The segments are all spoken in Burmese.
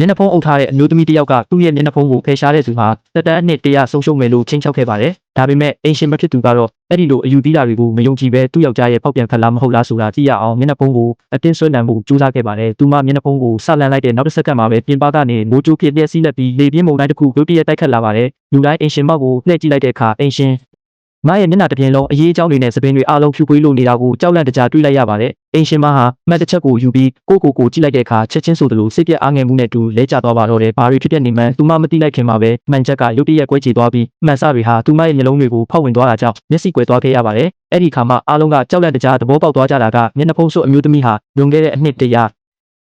မျက်နှာဖုံးအုပ်ထားတဲ့အမျိုးသမီးတစ်ယောက်ကသူ့ရဲ့မျက်နှာဖုံးကိုဖယ်ရှားတဲ့သူဟာတက်တန်းအနှစ်တရဆုံးရှုံးမယ်လို့ချင်းချောက်ခဲ့ပါတယ်။ဒါပေမဲ့အင်ရှင်မဖြစ်သူကတော့အဲ့ဒီလိုအယူသီးတာတွေကိုမယုံကြည်ပဲသူ့ယောက်ျားရဲ့ဖောက်ပြန်ဖက်လားမဟုတ်လားဆိုတာသိရအောင်မျက်နှာဖုံးကိုအတင်းဆွဲလန်ဖို့ကြိုးစားခဲ့ပါတယ်။သူမမျက်နှာဖုံးကိုဆလန်လိုက်တဲ့နောက်တစ်စက္ကန့်မှာပဲပြင်ပကနေမိုးကြိုးပြည့်ပြည့်စီးလက်ပြီးလေပြင်းမုန်တိုင်းတစ်ခုရုတ်တရက်တိုက်ခတ်လာပါတယ်။လူတိုင်းအင်ရှင်မောက်ကိုလှည့်ကြည့်လိုက်တဲ့အခါအင်ရှင် မရဲ့မျက်နှာတစ်ပြင်လုံးအရေးအကြောင်းတွေနဲ့သပင်တွေအားလုံးဖြူပွေးလို့နေတာကိုကြောက်လန့်တကြားတွေ့လိုက်ရပါတယ်။အင်ရှင်မဟာမှတ်တစ်ချက်ကိုယူပြီးကိုကိုကိုကြည့်လိုက်တဲ့အခါချက်ချင်းဆိုသလိုစိတ်ပြက်အားငယ်မှုနဲ့တူလဲကျသွားပါတော့တယ်။ဘာတွေဖြစ်တဲ့နေမှန်းသူမမသိလိုက်ခင်မှာပဲမှန်ချက်ကရုတ်တရက်ကွဲချေသွားပြီးမှန်စတွေဟာသူမရဲ့မျက်လုံးတွေကိုဖောက်ဝင်သွားတာကြောင့်မျက်စိကွယ်သွားခဲ့ရပါတယ်။အဲ့ဒီခါမှာအားလုံးကကြောက်လန့်တကြားသဘောပေါက်သွားကြတာကမျက်နှာဖုံးစွပ်အမျိုးသမီးဟာလွန်ခဲ့တဲ့အနှစ်တရာ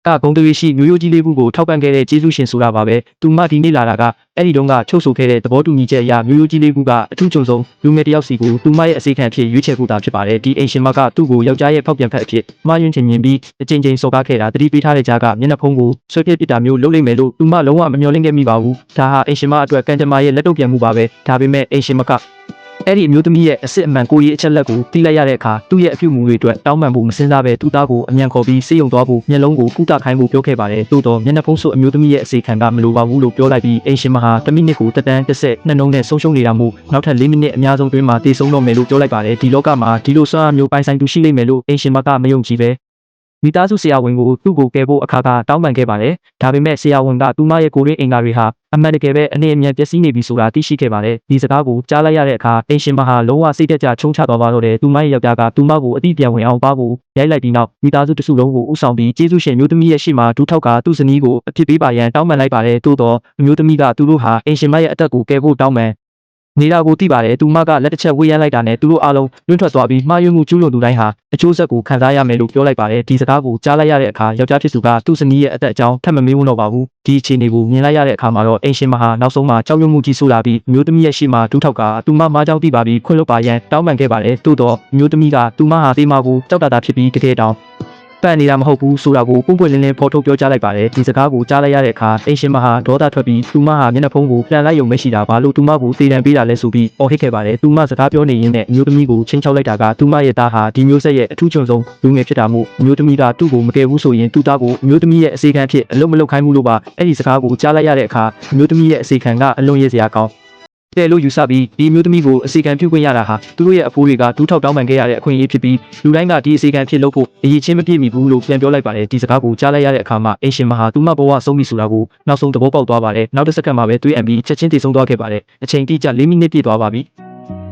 ကဂုံတရီရှိမျိုးရိုးကြီးလေးခုကိုထောက်ပံ့ခဲ့တဲ့ကျေးဇူးရှင်ဆိုတာပါပဲ။သူမဒီနေ့လာတာက အဲ့ဒီတုန်းကချုပ်ဆိုခဲ့တဲ့သဘောတူညီချက်အရမျိုးရိုးကြီးလေးခုကအထူးကြုံဆုံးလူငယ်တစ်ယောက်စီကိုသူမရဲ့အစိခံအဖြစ်ရွေးချယ်ဖို့တာဖြစ်ပါတယ်။ဒီအိမ်ရှင်မကသူ့ကိုယောက်ျားရဲ့ဖောက်ပြန်ဖက်အဖြစ်မှားယွင်းချင်မြင်ပြီးအချိန်ချင်းစော်ကားခဲ့တာတတိပေးထားတဲ့ကြားကမျက်နှာဖုံးကိုဆွဲပြစ်ပစ်တာမျိုးလုပ်လိမ့်မယ်လို့သူမလုံးဝမမျှော်လင့်ခဲ့မိပါဘူး။ဒါဟာအိမ်ရှင်မအတွက်ကံကြမ္မာရဲ့လက်တော့ပြန်မှုပါပဲ။ဒါပေမဲ့အိမ်ရှင်မက အဲ့ဒီအမျိုးသမီးရဲ့အစ်စ်အမှန်ကိုကြီးအချက်လက်ကိုတီးလိုက်ရတဲ့အခါသူ့ရဲ့အပြုအမူတွေအတွက်တောင်းပန်ဖို့မစင်စားပဲသူ့သားကိုအမြန်ခေါ်ပြီးစေယုံသွားဖို့မျက်လုံးကိုကုသခိုင်းဖို့ပြောခဲ့ပါတယ်။သို့တော့မျက်နှာဖုံးစွပ်အမျိုးသမီးရဲ့အစီခံကမလိုပါဘူးလို့ပြောလိုက်ပြီးအိမ်ရှင်မဟာတစ်မိနစ်ကိုတက်တန်းတစ်ဆက်နှစ်နှုံးနဲ့ဆုံးရှုံးနေတာမို့နောက်ထပ်၄မိနစ်အများဆုံးတွင်းမှာတည်ဆုံးတော့မယ်လို့ပြောလိုက်ပါတယ်။ဒီလောကမှာဒီလိုစွမ်းအားမျိုးပိုင်ဆိုင်သူရှိလိမ့်မယ်လို့အိမ်ရှင်မကမယုံကြည်ပဲ မိသားစုဆရာဝန်ကိုသူ့ကိုကယ်ဖို့အခါခါတောင်းပန်ခဲ့ပါတယ်။ဒါပေမဲ့ဆရာဝန်ကသူမရဲ့ကိုယ်ရင်းအင်္ဂါတွေဟာအမှန်တကယ်ပဲအနေအမြန်ပျက်စီးနေပြီဆိုတာသိရှိခဲ့ပါတယ်။ဒီစကားကိုကြားလိုက်ရတဲ့အခါအင်ရှင်မဟာလုံးဝစိတ်သက်သာချုံချသွားပါတော့တယ်။သူမရဲ့ယောက်ျားကသူမကိုအတိပြန်ဝင်အောင်ပါဖို့ရိုက်လိုက်ပြီးနောက်မိသားစုတစုလုံးကိုဥဆောင်ပြီးကျေးဇူးရှင်မျိုးသမီးရဲ့ရှေ့မှာဒူးထောက်ကသူ့ဇနီးကိုအဖြစ်ပေးပါရန်တောင်းပန်လိုက်ပါတယ်။သို့တော့မျိုးသမီးကသူတို့ဟာအင်ရှင်မရဲ့အသက်ကိုကယ်ဖို့တောင်းပန် နေတာကိုသိပါတယ်သူမကလက်တစ်ချက်ဝေးရမ်းလိုက်တာနဲ့သူတို့အားလုံးလွင့်ထွက်သွားပြီးမှားယွင်းမှုကျူးလွန်သူတိုင်းဟာအကျိုးဆက်ကိုခံစားရမယ်လို့ပြောလိုက်ပါတယ်ဒီစကားကိုကြားလိုက်ရတဲ့အခါယောက်ျားဖြစ်သူကသူ့ဇနီးရဲ့အသက်အကြောင်းထပ်မမေးဘူးတော့ပါဘူးဒီအခြေအနေကိုမြင်လိုက်ရတဲ့အခါမှာတော့အင်ရှင်မဟာနောက်ဆုံးမှာကြောက်ရွံ့မှုကြီးဆိုးလာပြီးမျိုးသမီးရဲ့ရှေ့မှာဒူးထောက်ကသူမမားကြောင်းသိပါပြီးခွင့်လွတ်ပါရန်တောင်းပန်ခဲ့ပါတယ်သို့တော့မျိုးသမီးကသူမဟာတေးမကိုကြောက်တာတာဖြစ်ပြီးတကယ်တောင် ပန့်နေတာမဟုတ်ဘူးဆိုတာကိုပုံပွင့်လင်းလင်းဖော်ထုတ်ပြောကြားလိုက်ပါတယ်ဒီစကားကိုကြားလိုက်ရတဲ့အခါအင်ရှင်မဟာဒေါသထွက်ပြီးသူမဟာမျက်နှာဖုံးကိုပြန်လိုက်ရုံမရှိတာဘာလို့သူမကိုတေးတံပေးတာလဲဆိုပြီးအော်ဟစ်ခဲ့ပါတယ်သူမစကားပြောနေရင်းနဲ့အမျိုးသမီးကိုချင်းချောက်လိုက်တာကသူမရဲ့သားဟာဒီမျိုးဆက်ရဲ့အထူးချွန်ဆုံးလူငယ်ဖြစ်တာမို့အမျိုးသမီးကသူ့ကိုမကယ်ဘူးဆိုရင်သူ့သားကိုအမျိုးသမီးရဲ့အစီခံဖြစ်အလုံးမလုံးခိုင်းမှုလို့ပါအဲ့ဒီစကားကိုကြားလိုက်ရတဲ့အခါအမျိုးသမီးရဲ့အစီခံကအလွန်ရစရာကောင်း တဲ့လို့ယူဆပြီးဒီမျိုးသမီးကိုအစီကံပြုခွင့်ရတာဟာသူတို့ရဲ့အဖိုးတွေကဒူးထောက်တောင်းပန်ခဲ့ရတဲ့အခွင့်အရေးဖြစ်ပြီးလူတိုင်းကဒီအစီကံဖြစ်လို့ဖို့အရေးချင်းမပြည့်မီဘူးလို့ပြန်ပြောလိုက်ပါတယ်ဒီစကားကိုကြားလိုက်ရတဲ့အခါမှာအင်ရှင်မဟာသူမဘဝဆုံးပြီဆိုတာကိုနောက်ဆုံးသဘောပေါက်သွားပါတယ်နောက်တစ်စက္ကန့်မှာပဲတွေးအံပြီးချက်ချင်းတည်ဆုံးသွားခဲ့ပါတယ်အချိန်တိကျ၄မိနစ်ပြည့်သွားပါပြီ